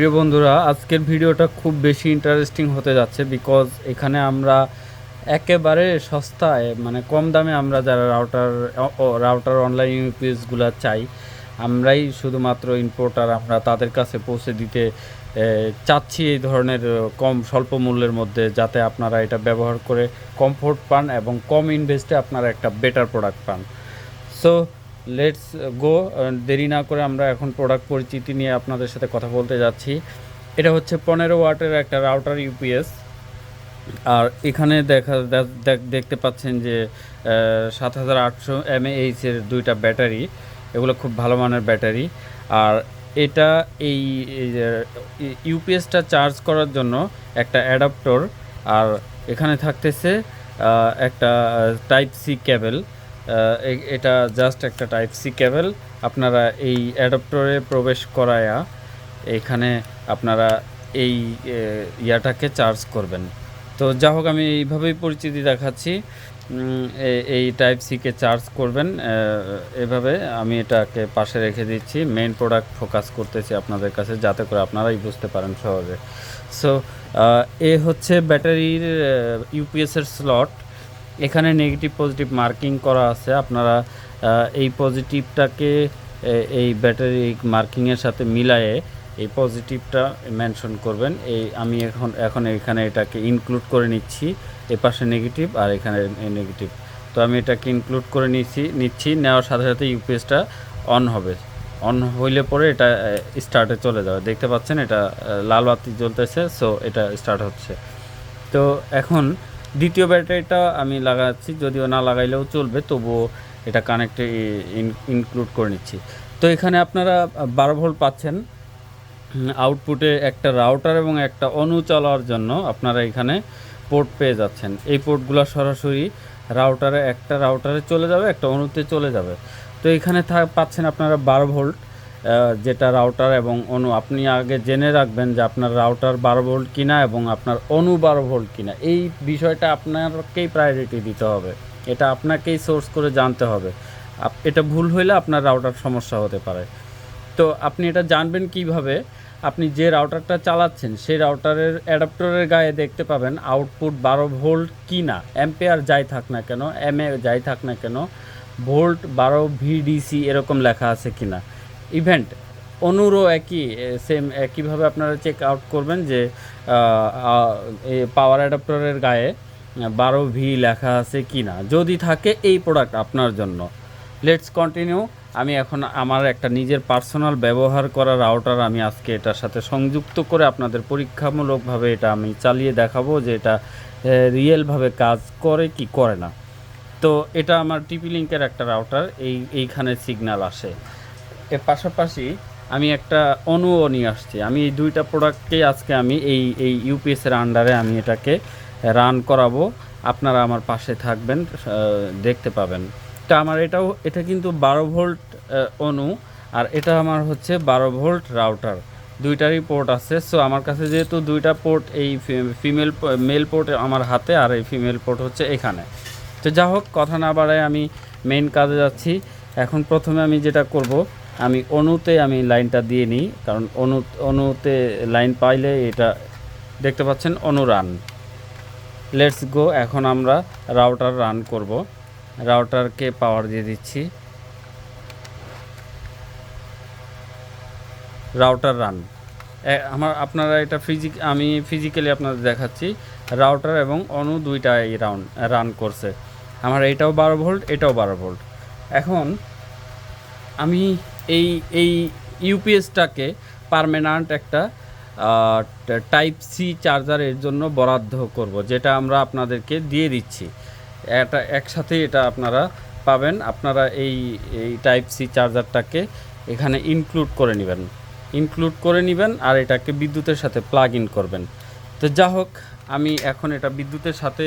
প্রিয় বন্ধুরা, আজকের ভিডিওটা খুব বেশি ইন্টারেস্টিং হতে যাচ্ছে বিকজ এখানে আমরা একেবারে সস্তায় মানে কম দামে আমরা যারা রাউটার রাউটার অনলাইন ইউপিএসগুলো চাই, আমরাই শুধুমাত্র ইম্পোর্টার আমরা তাদের কাছে পৌঁছে দিতে চাচ্ছি এই ধরনের কম স্বল্প মূল্যের মধ্যে যাতে আপনারা এটা ব্যবহার করে কমফোর্ট পান এবং কম ইনভেস্টে আপনারা একটা বেটার প্রোডাক্ট পান। সো লেটস গো দেরি না করে আমরা এখন প্রোডাক্ট পরিচিতি নিয়ে আপনাদের সাথে কথা বলতে যাচ্ছি। এটা হচ্ছে পনেরো ওয়াটের একটা রাউটার ইউপিএস আর এখানে দেখা দেখতে পাচ্ছেন যে সাত হাজার আটশো এমএএইচের দুইটা ব্যাটারি, এগুলো খুব ভালো মানের ব্যাটারি। আর এটা এই ইউপিএসটা চার্জ করার জন্য একটা অ্যাডাপ্টর আর এখানে থাকতেছে একটা টাইপ সি কেবল এটা জাস্ট একটা টাইপ সি কেবল আপনারা এই অ্যাডাপ্টরে প্রবেশ করায়া এখানে আপনারা এই ইয়াটাকে চার্জ করবেন। তো যা হোক, আমি এইভাবেই পরিচিতি দেখাচ্ছি। এই টাইপ সিকে চার্জ করবেন। এভাবে আমি এটাকে পাশে রেখে দিচ্ছি। মেইন প্রোডাক্ট ফোকাস করতেছি আপনাদের কাছে যাতে করে আপনারাই বুঝতে পারেন সহজে। সো এ হচ্ছে ব্যাটারির ইউপিএসের স্লট এখানে নেগেটিভ পজিটিভ মার্কিং করা আছে। আপনারা এই পজিটিভটাকে এই ব্যাটারি মার্কিংয়ের সাথে মিলায়ে এই পজিটিভটা মেনশন করবেন। এই আমি এখন এখন এখানে এটাকে ইনক্লুড করে নিচ্ছি। এ পাশে নেগেটিভ আর এখানে নেগেটিভ তো আমি এটাকে ইনক্লুড করে নিচ্ছি নিচ্ছি, নেওয়ার সাথে সাথে ইউপিএসটা অন হবে। অন হইলে পরে এটা স্টার্টে চলে যাবে। দেখতে পাচ্ছেন এটা লাল বাতি জ্বলতেছে সো এটা স্টার্ট হচ্ছে। তো এখন দ্বিতীয় ব্যাটারিটা আমি লাগাচ্ছি, যদিও না লাগাইলেও চলবে, তবুও এটা কানেক্টে ইনক্লুড করে নিচ্ছি। তো এখানে আপনারা বারো ভোল্ট পাচ্ছেন। আউটপুটে একটা রাউটার এবং একটা অনু চালানোর জন্য আপনারা এখানে পোর্ট পেয়ে যাচ্ছেন। এই পোর্টগুলো সরাসরি রাউটারে একটা রাউটারে চলে যাবে, একটা অনুতে চলে যাবে। তো এখানে পাচ্ছেন আপনারা বারো ভোল্ট। যেটা রাউটার এবং অনু, আপনি আগে জেনে রাখবেন যে আপনার রাউটার বারো ভোল্ট কিনা এবং আপনার অনু বারো ভোল্ট কিনা। এই বিষয়টা আপনাকেই প্রায়োরিটি দিতে হবে। এটা আপনাকেই সোর্স করে জানতে হবে। এটা ভুল হইলে আপনার রাউটার সমস্যা হতে পারে। তো আপনি এটা জানবেন কীভাবে? আপনি যে রাউটারটা চালাচ্ছেন, সেই রাউটারের অ্যাডাপ্টরের গায়ে দেখতে পাবেন আউটপুট বারো ভোল্ট কি না অ্যাম্পেয়ার যাই থাক না কেন এম এ যাই থাক না কেন ভোল্ট বারো ভিডিসি এরকম লেখা আছে কি না ইভেন্ট অনুরও একই সেম একইভাবে আপনারা চেক আউট করবেন যে পাওয়ার অ্যাডাপ্টারের গায়ে বারো ভি লেখা আছে কি না যদি থাকে এই প্রোডাক্ট আপনার জন্য। লেটস কন্টিনিউ আমি এখন আমার একটা নিজের পার্সোনাল ব্যবহার করা রাউটার আমি আজকে এটার সাথে সংযুক্ত করে আপনাদের পরীক্ষামূলকভাবে এটা আমি চালিয়ে দেখাবো যে এটা রিয়েলভাবে কাজ করে কি করে না। তো এটা আমার টিপি লিঙ্কের একটা রাউটার এই, এইখানে সিগন্যাল আসে। এর পাশাপাশি আমি একটা অনুও নিয়ে আসছি। আমি এই দুইটা প্রোডাক্টকেই আজকে আমি এই এই ইউপিএসের আন্ডারে আমি এটাকে রান করাবো। আপনারা আমার পাশে থাকবেন দেখতে পাবেন। তো আমার এটাও, এটা কিন্তু বারো ভোল্ট অনু আর এটা আমার হচ্ছে বারো ভোল্ট রাউটার দুইটারই পোর্ট আছে। সো আমার কাছে যেহেতু দুইটা পোর্ট এই ফিমেল মেল পোর্ট আমার হাতে আর এই ফিমেল পোর্ট হচ্ছে এখানে। তো যা হোক, কথা না বাড়ায় আমি মেইন কাজে যাচ্ছি। এখন প্রথমে আমি যেটা করব আমি অনুতে আমি লাইনটা দিয়ে নিই, কারণ অনু, অনুতে লাইন পাইলে এটা দেখতে পাচ্ছেন, অনু রান। লেটস গো এখন আমরা রাউটার রান করব। রাউটারকে পাওয়ার দিয়ে দিচ্ছি। Router run. আমার, আপনারা এটা ফিজিক আমি ফিজিক্যালি আপনাদের দেখাচ্ছি। রাউটার এবং অনু দুইটাই রাউন্ড, রান করছে। আমার এটাও বারো ভোল্ট, এটাও বারো ভোল্ট। এখন আমি এই এই ইউপিএসটাকে পারমানেন্ট একটা টাইপ সি চার্জারের জন্য বরাদ্দ করব, যেটা আমরা আপনাদেরকে দিয়ে দিচ্ছি। এটা একসাথে এটা আপনারা পাবেন, আপনারা এই এই টাইপ সি চার্জারটাকে এখানে ইনক্লুড করে নেবেন। ইনক্লুড করে নেবেন আর এটাকে বিদ্যুতের সাথে প্লাগ ইন করবেন। তো যা হোক আমি এখন এটা বিদ্যুতের সাথে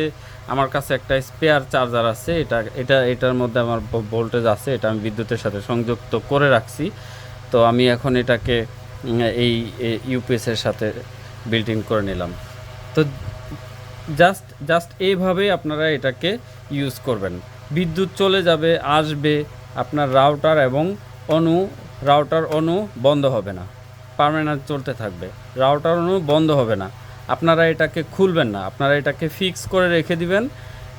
আমার কাছে একটা স্পেয়ার চার্জার আছে। এটা এটা, এটার মধ্যে আমার ভোল্টেজ আছে, এটা আমি বিদ্যুতের সাথে সংযুক্ত করে রাখছি। তো আমি এখন এটাকে এই ইউপিএসের সাথে বিল্ট ইন করে নিলাম। তো জাস্ট জাস্ট এইভাবেই আপনারা এটাকে ইউজ করবেন। বিদ্যুৎ চলে যাবে, আসবে, আপনার রাউটার এবং অনু রাউটার অনু বন্ধ হবে না। পারমানেন্ট চলতে থাকবে। রাউটার অনু বন্ধ হবে না। আপনারা এটাকে খুলবেন না। আপনারা এটাকে ফিক্স করে রেখে দিবেন।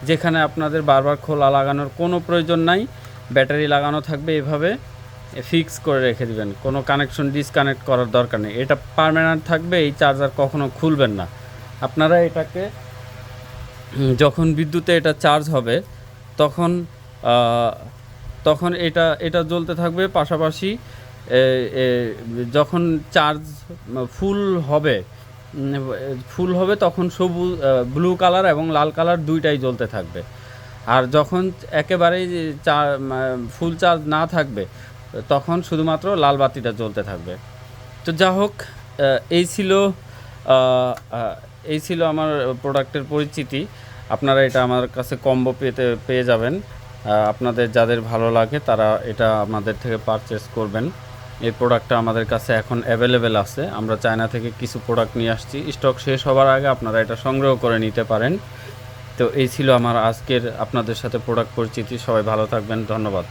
যেখানে আপনাদের বারবার খোলা লাগানোর কোনো প্রয়োজন নাই। ব্যাটারি লাগানো থাকবে এভাবে। ফিক্স করে রেখে দিবেন। কোনো কানেকশন ডিসকানেক্ট করার দরকার নেই। এটা পার্মানেন্ট থাকবে, এই চার্জার কখনো খুলবেন না। আপনারা এটাকে যখন বিদ্যুতে এটা চার্জ হবে, তখন তখন এটা এটা জ্বলতে থাকবে। পাশাপাশি যখন চার্জ ফুল হবে ফুল হবে তখন সবুজ ব্লু কালার এবং লাল কালার দুইটাই জ্বলতে থাকবে। আর যখন একেবারেই চা ফুল চার্জ না থাকবে, তখন শুধুমাত্র লাল বাতিটা জ্বলতে থাকবে। তো যা হোক এই ছিল এই ছিল আমার প্রোডাক্টের পরিচিতি। আপনারা এটা আমার কাছে কম্বো পেতে, পেয়ে যাবেন। আপনাদের যাদের ভালো লাগে তারা এটা আমাদের থেকে পারচেস করবেন। এই প্রোডাক্টটা আমাদের কাছে এখন অ্যাভেলেবেল আছে। আমরা চায়না থেকে কিছু প্রোডাক্ট নিয়ে আসছি। স্টক শেষ হওয়ার আগে আপনারা এটা সংগ্রহ করে নিতে পারেন। তো এই ছিল আমার আজকের আপনাদের সাথে প্রোডাক্ট পরিচিতি। সবাই ভালো থাকবেন। ধন্যবাদ।